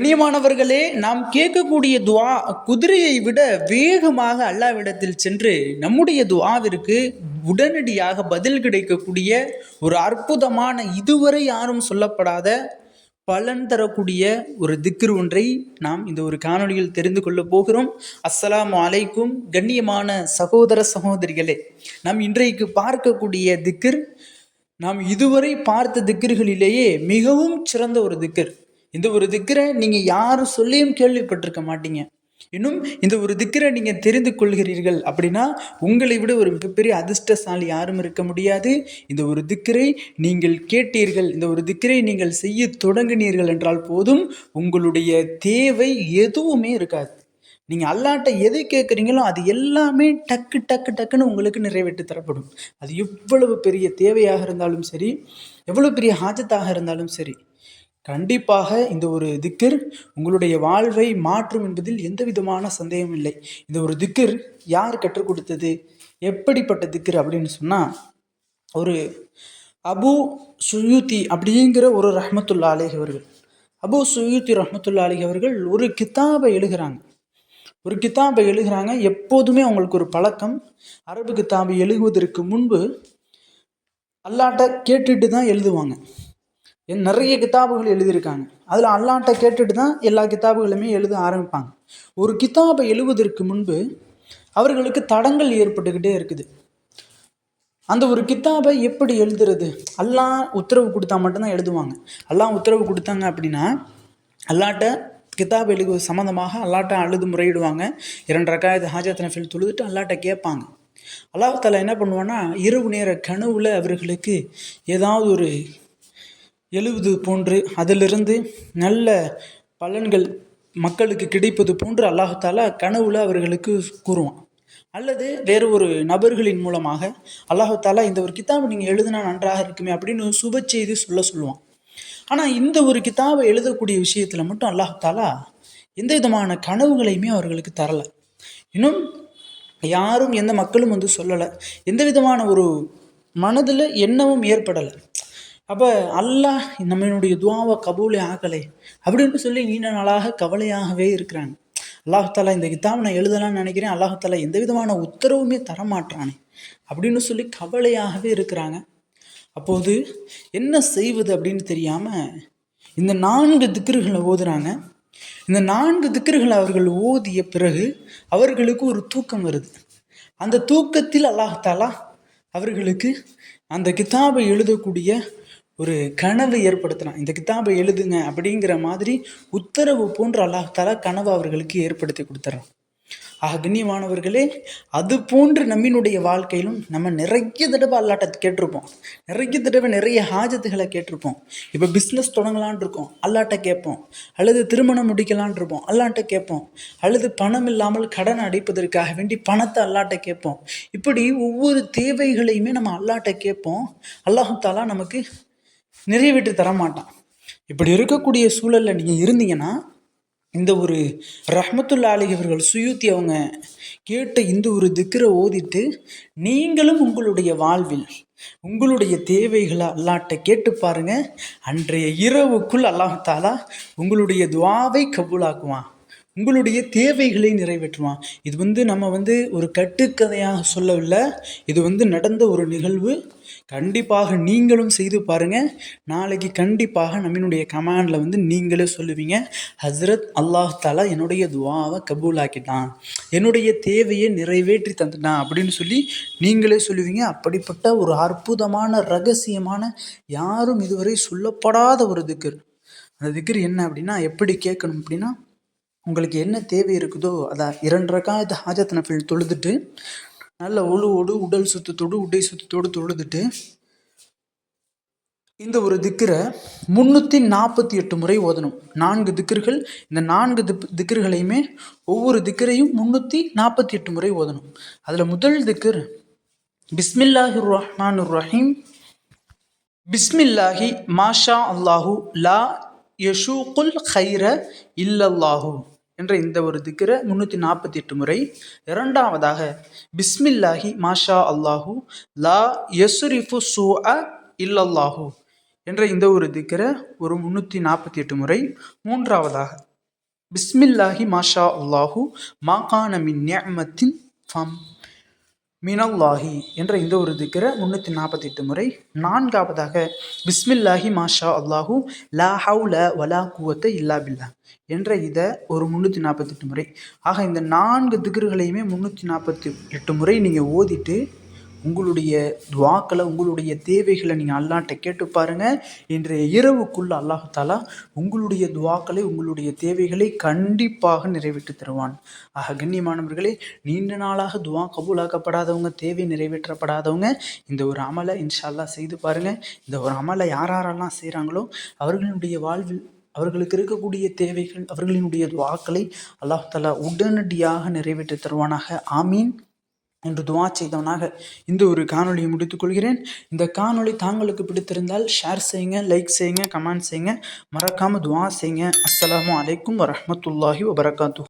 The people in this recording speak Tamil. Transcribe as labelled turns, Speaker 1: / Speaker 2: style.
Speaker 1: கண்ணியமானவர்களே நாம் கேட்கக்கூடிய துவா குதிரையை விட வேகமாக அல்லாவிடத்தில் சென்று நம்முடைய துவாவிற்கு உடனடியாக பதில் கிடைக்கக்கூடிய ஒரு அற்புதமான இதுவரை யாரும் சொல்லப்படாத பலன் தரக்கூடிய ஒரு திக்ர் ஒன்றை நாம் இந்த ஒரு காணொளியில் தெரிந்து கொள்ளப் போகிறோம். அஸ்ஸலாம் அலைக்கும் கண்ணியமான சகோதர சகோதரிகளே நாம் இன்றைக்கு பார்க்கக்கூடிய திக்ர் நாம் இதுவரை பார்த்த திக்கர்களிலேயே மிகவும் சிறந்த ஒரு திக்கர் இந்த ஒரு திக்கரை நீங்கள் யாரும் சொல்லியும் கேள்விப்பட்டிருக்க மாட்டீங்க. இன்னும் இந்த ஒரு திக்கரை நீங்கள் தெரிந்து கொள்கிறீர்கள் அப்படின்னா உங்களை விட ஒரு மிகப்பெரிய அதிர்ஷ்டசாலி யாரும் இருக்க முடியாது. இந்த ஒரு திக்கரை நீங்கள் கேட்டீர்கள் இந்த ஒரு திக்கரை நீங்கள் செய்ய தொடங்கினீர்கள் என்றால் போதும் உங்களுடைய தேவை எதுவுமே இருக்காது. நீங்கள் அல்லாட்ட எதை கேட்குறீங்களோ அது எல்லாமே டக்கு டக்கு டக்குன்னு உங்களுக்கு நிறைவேற்றி தரப்படும். அது எவ்வளவு பெரிய தேவையாக இருந்தாலும் சரி எவ்வளோ பெரிய ஹாஜத்தாக இருந்தாலும் சரி கண்டிப்பாக இந்த ஒரு திக்கர் உங்களுடைய வாழ்வை மாற்றும் என்பதில் எந்த விதமான சந்தேகம் இல்லை. இந்த ஒரு திக்கர் யார் கற்றுக் கொடுத்தது? எப்படிப்பட்ட திக்கர் அப்படின்னு சொன்னால் ஒரு அபு சுயூத்தி அப்படிங்கிற ஒரு ரஹமத்துல்லா அலேஹ் அவர்கள். அபு சுயூத்தி ரஹமத்துல்லா அலேஹ் அவர்கள் ஒரு கித்தாபை எழுகிறாங்க ஒரு கித்தாபை எழுகிறாங்க எப்போதுமே அவங்களுக்கு ஒரு பழக்கம். அரபு கித்தாபை எழுதுவதற்கு முன்பு அல்லாட்ட கேட்டுட்டு தான் எழுதுவாங்க. நிறைய கித்தாபுகள் எழுதியிருக்காங்க. அதில் அல்லாட்ட கேட்டுட்டு தான் எல்லா கித்தாபுகளுமே எழுத ஆரம்பிப்பாங்க. ஒரு கித்தாபை எழுவதற்கு முன்பு அவர்களுக்கு தடங்கள் ஏற்பட்டுக்கிட்டே இருக்குது. அந்த ஒரு கித்தாபை எப்படி எழுதுறது? அல்லா உத்தரவு கொடுத்தா மட்டும்தான் எழுதுவாங்க. அல்லா உத்தரவு கொடுத்தாங்க அப்படின்னா அல்லாட்ட கித்தாப் எழுதுவது சம்மந்தமாக அல்லாட்ட அழுது முறையிடுவாங்க. இரண்டு ரக்காயத்து ஹாஜத் நஃபில் தொழுதுட்டு அல்லாட்ட கேட்பாங்க. அல்லாஹால என்ன பண்ணுவான்னா இரவு நேர கனவுல அவர்களுக்கு ஏதாவது ஒரு எழுவது போன்று அதிலிருந்து நல்ல பலன்கள் மக்களுக்கு கிடைப்பது போன்று அல்லாஹாலா கனவுல அவர்களுக்கு கூறுவான். அல்லது வேறு ஒரு நபர்களின் மூலமாக அல்லாஹாலா இந்த ஒரு கித்தாபை நீங்கள் எழுதினா நன்றாக இருக்குமே அப்படின்னு சுப செய்தி சொல்ல சொல்லுவான். ஆனால் இந்த ஒரு கித்தாபை எழுதக்கூடிய விஷயத்தில் மட்டும் அல்லாஹாலா எந்த விதமான கனவுகளையுமே அவர்களுக்கு தரலை. இன்னும் யாரும் எந்த மக்களும் வந்து சொல்லலை. எந்த விதமான ஒரு மனதில் எண்ணமும் ஏற்படலை. அப்போ அல்லாஹ் நம்மளுடைய துவாவை கபூலே ஆகலை அப்படின்னு சொல்லி நீண்ட நாளாக கவலையாகவே இருக்கிறாங்க. அல்லாஹாலா இந்த கிதாபை நான் எழுதலாம்னு நினைக்கிறேன். அல்லாஹாலா எந்த விதமான உத்தரவுமே தரமாட்டானே. அப்படின்னு சொல்லி கவலையாகவே இருக்கிறாங்க. அப்போது என்ன செய்வது அப்படின்னு தெரியாமல் இந்த நான்கு திக்கர்களை ஓதுறாங்க. இந்த நான்கு திக்கர்களை அவர்கள் ஓதிய பிறகு அவர்களுக்கு ஒரு தூக்கம் வருது. அந்த தூக்கத்தில் அல்லாஹாலா அவர்களுக்கு அந்த கிதாபை எழுதக்கூடிய ஒரு கனவு ஏற்படுத்தினான் இந்த கிதாபை எழுதுங்க அப்படிங்கிற மாதிரி உத்தரவு போன்ற அல்லாஹால கனவு அவர்களுக்கு ஏற்படுத்தி கொடுத்துட்றான் ஆக கண்ணியமானவர்களே அது போன்று நம்மினுடைய வாழ்க்கையிலும் நம்ம நிறைய தடவை அல்லாட்ட கேட்டிருப்போம். நிறைய தடவை நிறைய ஹாஜத்துகளை கேட்டிருப்போம். இப்போ பிஸ்னஸ் தொடங்கலான் இருக்கோம். அல்லாட்ட கேட்போம். அல்லது திருமணம் முடிக்கலான் இருப்போம் அல்லாட்ட கேட்போம். அல்லது பணம் இல்லாமல் கடன் அடைப்பதற்காக வேண்டி பணத்தை அல்லாட்ட கேட்போம். இப்படி ஒவ்வொரு தேவைகளையுமே நம்ம அல்லாட்ட கேட்போம். அல்லாஹு தாலா நமக்கு நிறைவேற்றி தரமாட்டான். இப்படி இருக்கக்கூடிய சூழலில் நீங்கள் இருந்தீங்கன்னா இந்த ஒரு ரஹமத்துல்லா அலி அவர்கள் சுயூத்தி அவங்க கேட்ட இந்த ஒரு திக்கரை ஓதிட்டு நீங்களும் உங்களுடைய வாழ்வில் உங்களுடைய தேவைகளை அல்லாட்ட கேட்டு பாருங்க. அன்றைய இரவுக்குள் அல்லாஹாலா உங்களுடைய துவாவை கபூலாக்குவான். உங்களுடைய தேவைகளை நிறைவேற்றுவான் இது வந்து நம்ம வந்து ஒரு கட்டுக்கதையாக சொல்லவில்லை. இது வந்து நடந்த ஒரு நிகழ்வு. கண்டிப்பாக நீங்களும் செய்து பாருங்கள் நாளைக்கு கண்டிப்பாக நம்மளுடைய கமாண்டில் வந்து நீங்களே சொல்லுவீங்க. ஹஸ்ரத் அல்லாஹ் தாலா என்னுடைய துவாவை கபூலாக்கிட்டான். என்னுடைய தேவையை நிறைவேற்றி தந்துட்டான் அப்படின்னு சொல்லி நீங்களே சொல்லுவீங்க. அப்படிப்பட்ட ஒரு அற்புதமான ரகசியமான யாரும் இதுவரை சொல்லப்படாத ஒரு திக்கர் அந்த திக்கர் என்ன அப்படின்னா எப்படி கேட்கணும் அப்படின்னா உங்களுக்கு என்ன தேவை இருக்குதோ அதை இரண்டு ரகாயத்து ஹாஜத் நஃபில் தொழுதுட்டு நல்ல ஒழுவோடு உடல் சுத்தத்தோடு உடை சுத்தத்தோடு தொழுதுட்டு இந்த ஒரு திக்கரை முந்நூற்றி நாற்பத்தி எட்டு முறை ஓதணும். நான்கு திக்கர்கள் இந்த நான்கு திப் திக்கர்களையுமே ஒவ்வொரு திக்கரையும் முந்நூற்றி நாற்பத்தி எட்டு முறை ஓதணும். அதில் முதல் திக்கர் பிஸ்மில்லாஹி ரஹ்மான் ரஹீம். பிஸ்மில்லாஹி மாஷா அல்லாஹூ லா யஷூகுல் ஹைர இல்லல்லாஹு என்ற இந்த ஒரு திக்கரை முந்நூற்றி நாற்பத்தி எட்டு முறை. இரண்டாவதாக பிஸ்மில்லாஹி மாஷா அல்லாஹூ லா யசுரிஃபு சூ அ இல்லல்லாஹு என்ற இந்த ஒரு திக்கரை ஒரு முந்நூற்றி நாற்பத்தி எட்டு முறை. மூன்றாவதாக பிஸ்மில்லாஹி மாஷா அல்லாஹு மாகான மின் ஃபம். மினல்லாஹி என்ற இந்த ஒரு திக்கரை முந்நூற்றி நாற்பத்தெட்டு முறை நான்காவதாக பிஸ்மில்லாஹி மாஷா அல்லாஹு லா ஹவுல வலா குவத்தை இல்லா பில்லா என்ற இதை ஒரு முந்நூற்றி நாற்பத்தெட்டு முறை. ஆக இந்த நான்கு திக்ருகளையுமே முந்நூற்றி நாற்பத்தி எட்டு முறை நீங்கள் ஓதிட்டு உங்களுடைய துவாக்களை உங்களுடைய தேவைகளை நீங்கள் அல்லாட்ட கேட்டு பாருங்கள் இன்றைய இரவுக்குள்ள அல்லாஹ் தாலா உங்களுடைய துவாக்களை உங்களுடைய தேவைகளை கண்டிப்பாக நிறைவேற்றி தருவான். ஆக கண்ணியமானவர்களே நீண்ட நாளாக துவா கபூலாக்கப்படாதவங்க தேவை நிறைவேற்றப்படாதவங்க இந்த ஒரு அமலை இன்ஷா செய்து பாருங்கள் இந்த ஒரு அமலை யார் யாரெல்லாம் செய்கிறாங்களோ அவர்களுடைய வாழ்வில் அவர்களுக்கு இருக்கக்கூடிய தேவைகள் அவர்களினுடைய துவாக்களை அல்லாஹ் தலா உடனடியாக நிறைவேற்றி தருவானாக. ஆமீன். என்று துவா செய்தவனாக இந்த ஒரு காணொளியை முடித்துக்கொள்கிறேன். இந்த காணொளி தாங்களுக்கு பிடித்திருந்தால் ஷேர் செய்யுங்க லைக் செய்யுங்க கமெண்ட் செய்யுங்க. மறக்காமல் துவா செய்யுங்க. அஸ்ஸலாமு அலைக்கும் வரமத்துல்லாஹி வபரகாத்து